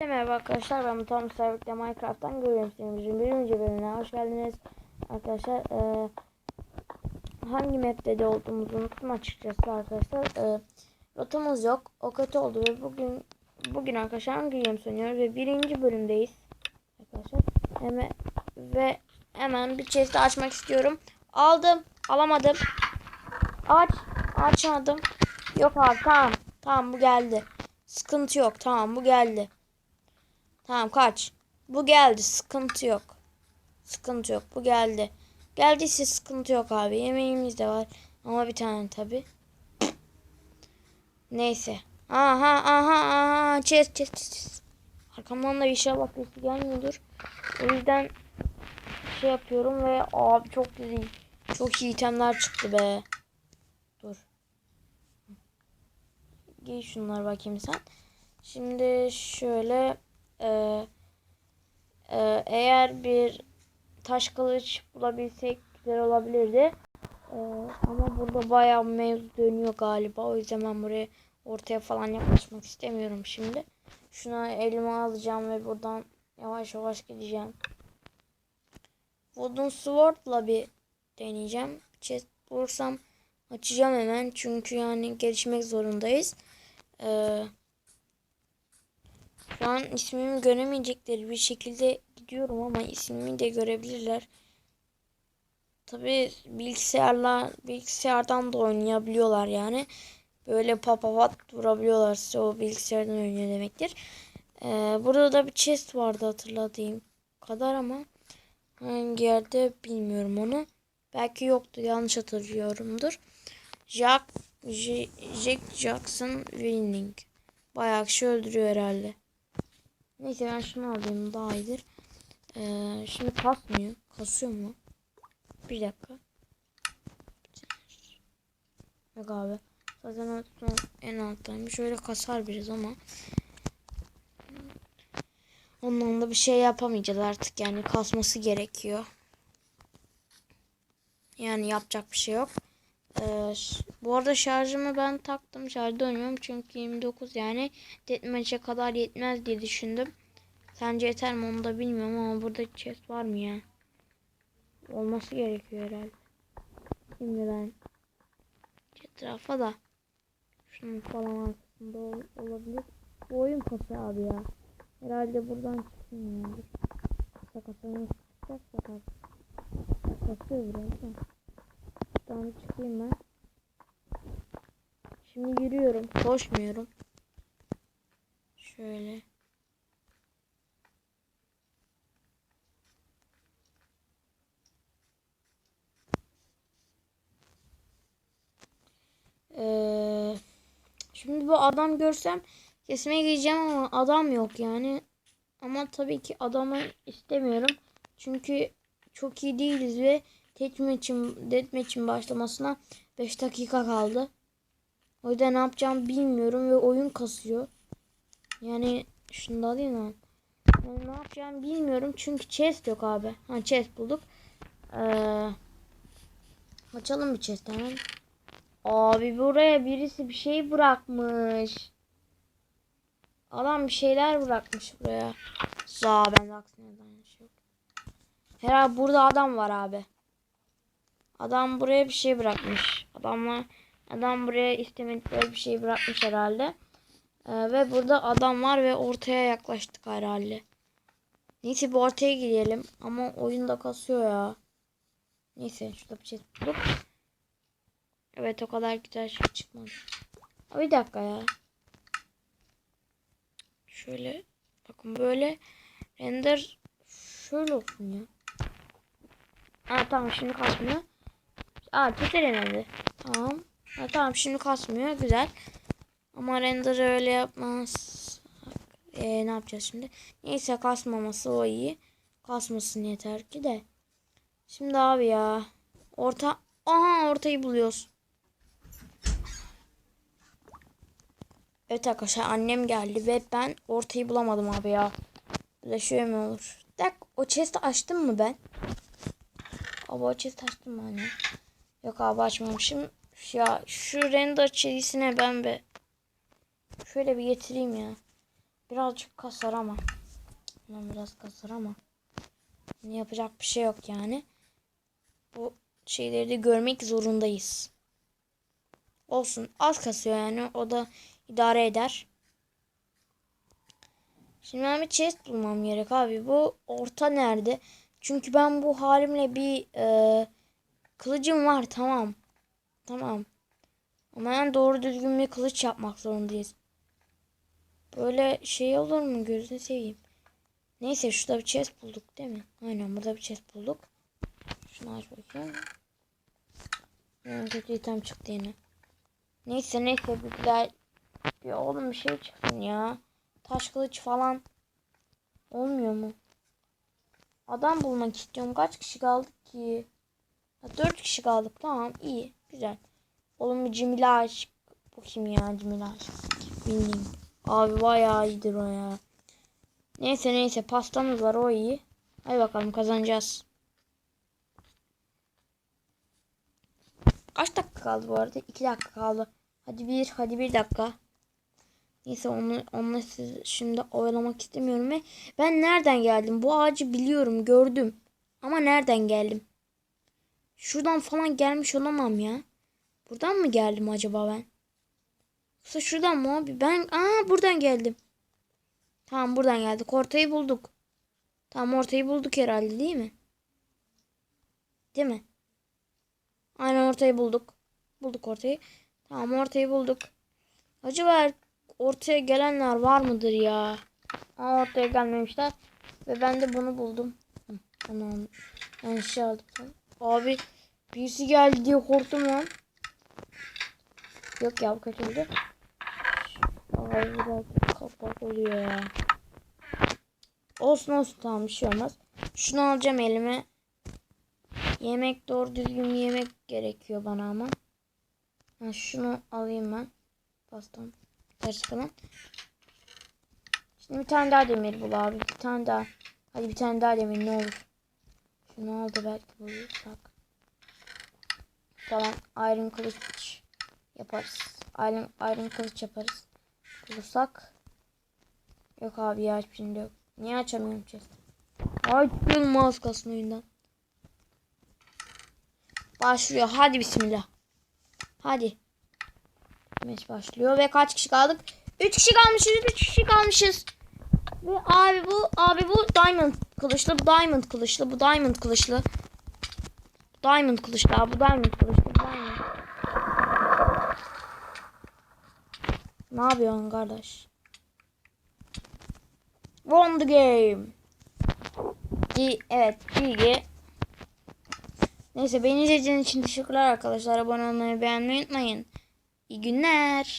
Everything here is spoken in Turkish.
Merhaba arkadaşlar ben Tom Servik'te Minecraft'tan görüyorum sizin birinci bölümüne hoş geldiniz. Arkadaşlar eee, hangi map'te de olduğumuzu unuttum açıkçası arkadaşlar. Eee, rotamız yok o kötü oldu ve bugün bugün arkadaşlar Hunger Games oynuyoruz ve birinci bölümdeyiz. Arkadaşlar hemen ve hemen bir chest'i açmak istiyorum. Aldım alamadım. Aç açmadım. Yok abi tamam tamam bu geldi. Sıkıntı yok tamam bu geldi Tamam kaç. Bu geldi. Sıkıntı yok. Sıkıntı yok. Bu geldi. Geldiyse sıkıntı yok abi. Yemeğimiz de var. Ama bir tane tabi. Neyse. Aha aha aha. Chest chest chest. Arkamdan da inşallah birisi gelmiyordur. O yüzden şey yapıyorum ve abi çok güzel. Çok iyi itemler çıktı be. Dur. Giy şunları bakayım sen. Şimdi şöyle ee, e, eğer bir taş kılıç bulabilsek güzel olabilirdi. Ee, ama burada bayağı mevzu dönüyor galiba. O yüzden ben buraya ortaya falan yaklaşmak istemiyorum şimdi. Şuna elime alacağım ve buradan yavaş yavaş gideceğim. Wooden Sword'la bir deneyeceğim. Chest bulursam açacağım hemen. Çünkü yani gelişmek zorundayız. Eee şu an ismimi göremeyecekleri bir şekilde gidiyorum ama ismimi de görebilirler. Tabi bilgisayarla bilgisayardan da oynayabiliyorlar yani. Böyle papavat vurabiliyorlar o bilgisayardan oynuyor demektir. Ee, burada da bir chest vardı hatırladığım kadar ama hangi yerde bilmiyorum onu. Belki yoktu yanlış hatırlıyorumdur. Jack, J Jack Jackson Winning. Bayağı kişi öldürüyor herhalde. Neyse ben şunu alayım daha iyidir. Ee, şimdi kasmıyor. Kasıyor mu? Bir dakika. Yok abi. Zaten en alttaymış. Şöyle kasar biraz ama. Ondan da bir şey yapamayacağız artık. Yani kasması gerekiyor. Yani yapacak bir şey yok. Ee, bu arada şarjımı ben taktım. Şarjda oynuyorum çünkü 29 yani deathmatch'e kadar yetmez diye düşündüm. Sence yeter mi onu da bilmiyorum ama burada chest var mı ya? Olması gerekiyor herhalde. Şimdi ben etrafa da şunun falan arkasında ol olabilir. Bu oyun kasa abi ya. Herhalde buradan çıksın ya. Kasa kasa nasıl çıkacaksa kasa. Kasıyor biraz da. Buradan çıkayım ben. Şimdi yürüyorum. Koşmuyorum. Şöyle. Ee, şimdi bu adam görsem kesmeye gideceğim ama adam yok yani. Ama tabii ki adamı istemiyorum. Çünkü çok iyi değiliz ve Deathmatch'in Deathmatch'in başlamasına 5 dakika kaldı. O yüzden ne yapacağım bilmiyorum ve oyun kasıyor. Yani şunu alayım lan. Yani ne yapacağım bilmiyorum çünkü chest yok abi. Ha chest bulduk. Ee, açalım bir chest hemen. Abi buraya birisi bir şey bırakmış. Adam bir şeyler bırakmış buraya. Za ben de aksine şey yok. Herhalde burada adam var abi. Adam buraya bir şey bırakmış. Adamla adam buraya istemedikleri bir şey bırakmış herhalde. Ee, ve burada adam var ve ortaya yaklaştık herhalde. Neyse bir ortaya gidelim. Ama oyunda kasıyor ya. Neyse şurada bir şey bulup. Evet o kadar güzel şey çıkmadı. Bir dakika ya. Şöyle bakın böyle render şöyle olsun ya. Aa tamam şimdi kasmıyor. Aa Twitter önemli. Tamam. Ha, tamam şimdi kasmıyor. Güzel. Ama render öyle yapmaz. Ee, ne yapacağız şimdi? Neyse kasmaması o iyi. Kasmasın yeter ki de. Şimdi abi ya. Orta. Aha ortayı buluyoruz. Evet arkadaşlar annem geldi ve ben ortayı bulamadım abi ya. Böyle şöyle mi olur? Tak o chest'i açtım mı ben? Abi o chest'i açtım mı anne? Yok abi açmamışım. Ya şu render çizgisine ben be. Şöyle bir getireyim ya. birazcık kasar ama. Lan biraz kasar ama. Ne yapacak bir şey yok yani. Bu şeyleri de görmek zorundayız. Olsun. Az kasıyor yani. O da idare eder. Şimdi ben bir chest bulmam gerek abi. Bu orta nerede? Çünkü ben bu halimle bir e, kılıcım var. Tamam. Tamam. Ama yani doğru düzgün bir kılıç yapmak zorundayız. Böyle şey olur mu? Gözünü seveyim. Neyse şurada bir chest bulduk değil mi? Aynen burada bir chest bulduk. Şunu aç bakayım. Yani kötü item çıktı yine. Neyse neyse bir güzel bir oğlum bir şey çıksın ya. Taş kılıç falan olmuyor mu? Adam bulmak istiyorum. Kaç kişi kaldık ki? Ha, 4 kişi kaldık. Tamam iyi. Güzel. Oğlum Cemile aşık. Bu kim ya Cemile aşık? Bilmiyorum. Abi bayağı iyidir o ya. Neyse neyse pastamız var o iyi. Hadi bakalım kazanacağız. Kaç dakika kaldı bu arada? 2 dakika kaldı. Hadi bir, hadi bir dakika. Neyse onu, onunla siz şimdi oyalamak istemiyorum ve ben nereden geldim? Bu ağacı biliyorum, gördüm. Ama nereden geldim? Şuradan falan gelmiş olamam ya. Buradan mı geldim acaba ben? Yoksa şuradan mı abi? Ben aa buradan geldim. Tamam buradan geldik. Ortayı bulduk. Tamam ortayı bulduk herhalde değil mi? Değil mi? Aynen ortayı bulduk. Bulduk ortayı. Tamam ortayı bulduk. Acaba ortaya gelenler var mıdır ya? Aa, ortaya gelmemişler. Ve ben de bunu buldum. Hı, Tamam. Ben şey aldım. Abi birisi geldi diye korktum lan. Yok ya bu kötüydü. Ay biraz kapak oluyor ya. Olsun olsun tamam bir şey olmaz. Şunu alacağım elime. Yemek doğru düzgün yemek gerekiyor bana ama. Ha, şunu alayım ben. Pastam. Gerçekten. Şimdi bir tane daha demir bul abi. Bir tane daha. Hadi bir tane daha demir ne olur. Al da belki bulursak. Tamam. Iron kılıç yaparız. Iron, iron kılıç yaparız. Bulursak. Yok abi ya hiçbir şeyinde yok. Niye açamıyorum chest? Çıkıyorum mouse kasma oyundan. Başlıyor. Hadi bismillah. Hadi. Maç başlıyor ve kaç kişi kaldık? 3 kişi kalmışız. 3 kişi kalmışız. Ve abi bu abi bu diamond kılıçlı, bu diamond kılıçlı, bu diamond kılıçlı. Diamond kılıçlı abi, bu diamond kılıçlı, bu diamond. Ne yapıyorsun kardeş? Won the game. G evet GG. Neyse beni izlediğiniz için teşekkürler arkadaşlar. Abone olmayı beğenmeyi unutmayın. İyi günler.